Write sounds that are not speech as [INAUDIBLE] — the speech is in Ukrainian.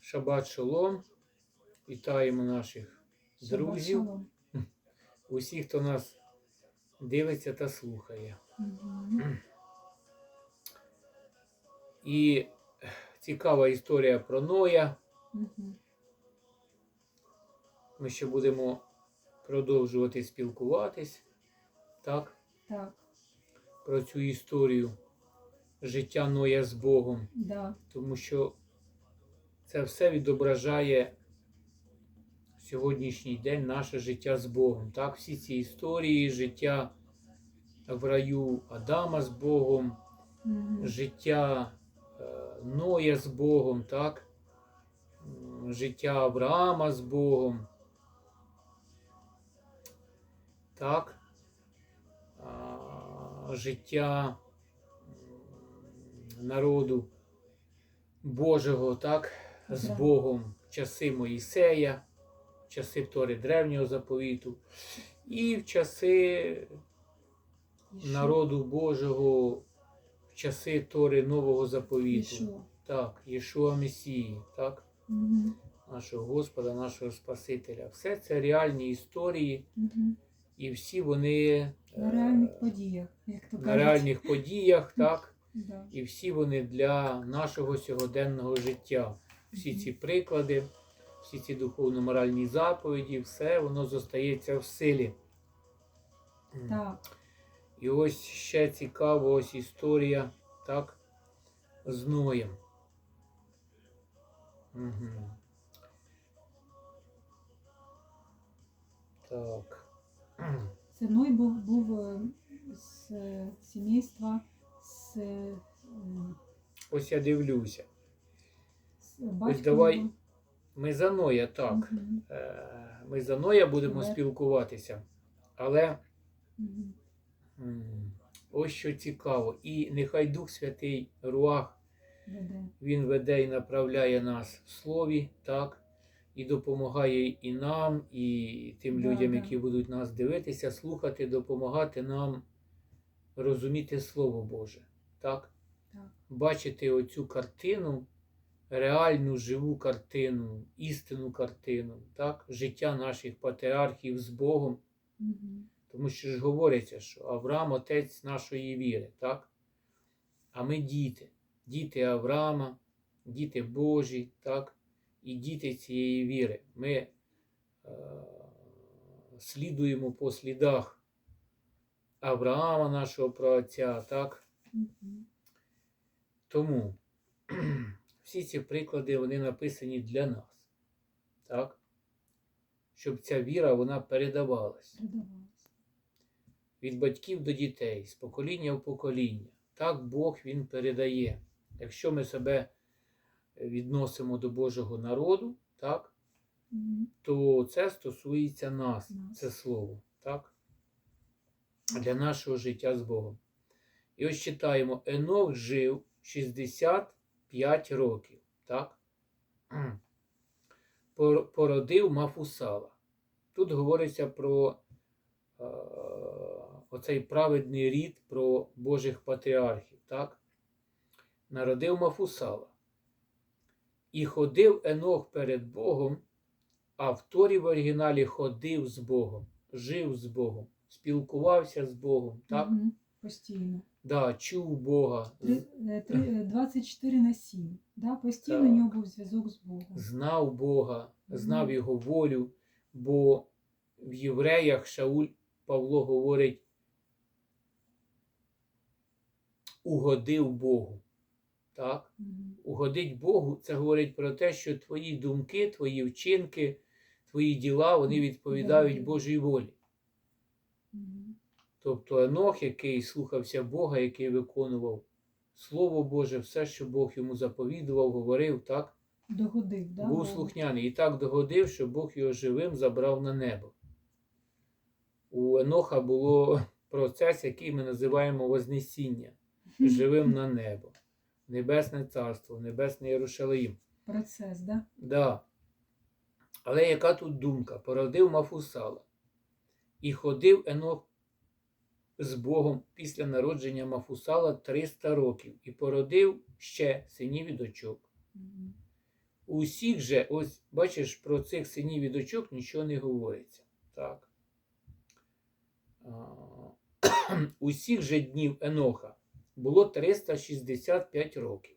Шабат шалом. Вітаємо наших друзів, [LAUGHS] усіх, хто нас дивиться та слухає. І цікава історія про Ноя. Ми ще будемо продовжувати спілкуватись так, Так, про цю історію життя Ноя з Богом, да. тому що це все відображає сьогоднішній день наше життя з Богом. Так, всі ці історії, життя в раю Адама з Богом, життя е, Ноя з Богом, так? Життя Авраама з Богом. Так? Життя народу Божого, так? З Богом в часи Моїсея, в часи Тори Древнього заповіту і в часи народу Божого в часи Тори Нового заповіту. що? Так, Єшуа Месії, так, Мгм. нашого Господа, нашого Спасителя. Все це реальні історії, Мгм. і всі вони На е, реальних подіях, як то на реальних подіях, так, [LAUGHS] Да. і всі вони для нашого сьогоденного життя. Всі ці приклади, всі ці духовно-моральні заповіді, все воно зостається в силі. Так, І ось ще цікава ось історія, так, з Ноєм. Угу. Так. [CLEARS THROAT] це Ной був, був е, з е, сімейства з, е, Ось я дивлюся. З батьком. давай. Ми за Ноя, так. Е, Ми за Ноя будемо Але- спілкуватися. Але м, ось що цікаво. І нехай Дух Святий Руах Веде. Він веде і направляє нас в слові, так, і допомагає і нам, і тим Да, людям, да. які будуть нас дивитися, слухати, допомагати нам розуміти Слово Боже, так? Так. Бачити оцю картину, реальну живу картину, істинну картину, так? життя наших патріархів з Богом. Тому що ж говориться, що Авраам отець нашої віри, так? А ми діти, діти Авраама, діти Божі, так? І діти цієї віри. Ми е, слідуємо по слідах Авраама, нашого праотця, так? Мгм. Тому [CLEARS THROAT] всі ці приклади вони написані для нас, так? Щоб ця віра вона передавалась. Від батьків до дітей, з покоління в покоління. Так Бог Він передає. Якщо ми себе відносимо до Божого народу, так, то це стосується нас, Нас. це слово, так? Для нашого життя з Богом. І ось читаємо: Енох жив 65 років, так? Породив Мафусала. Тут говориться про е, оцей праведний рід про Божих патріархів, так? Народив Мафусала. І ходив Енох перед Богом, а в Торі в оригіналі ходив з Богом, жив з Богом, спілкувався з Богом, так? Мгм. Постійно. Да, чув Бога, Три, е, три, е, 24 на 7. Да? Постійно Так. у нього був зв'язок з Богом. знав Бога, знав Мгм. Його волю, бо в євреях Шауль Павло говорить, угодив Богу. Так? Мгм. Угодить Богу, це говорить про те, що твої думки, твої вчинки, твої діла, вони відповідають Да. Божій волі. Мгм. Тобто Енох, який слухався Бога, який виконував Слово Боже, все, що Бог йому заповідував, говорив, так, Догодив, да? був слухняний і так догодив, що Бог його живим забрав на небо. У Еноха було [LAUGHS] процес, який ми називаємо Вознесіння, [LAUGHS] живим на небо, Небесне Царство, Небесний Єрушалаїм. Процес, да? Да. Але яка тут думка? Породив Мафусала. І ходив Енох з Богом після народження Мафусала 300 років і породив ще синів і дочок. Усіх же, ось бачиш, про цих синів і дочок нічого не говориться. Так. [CLEARS THROAT] Усіх же днів Еноха було 365 років.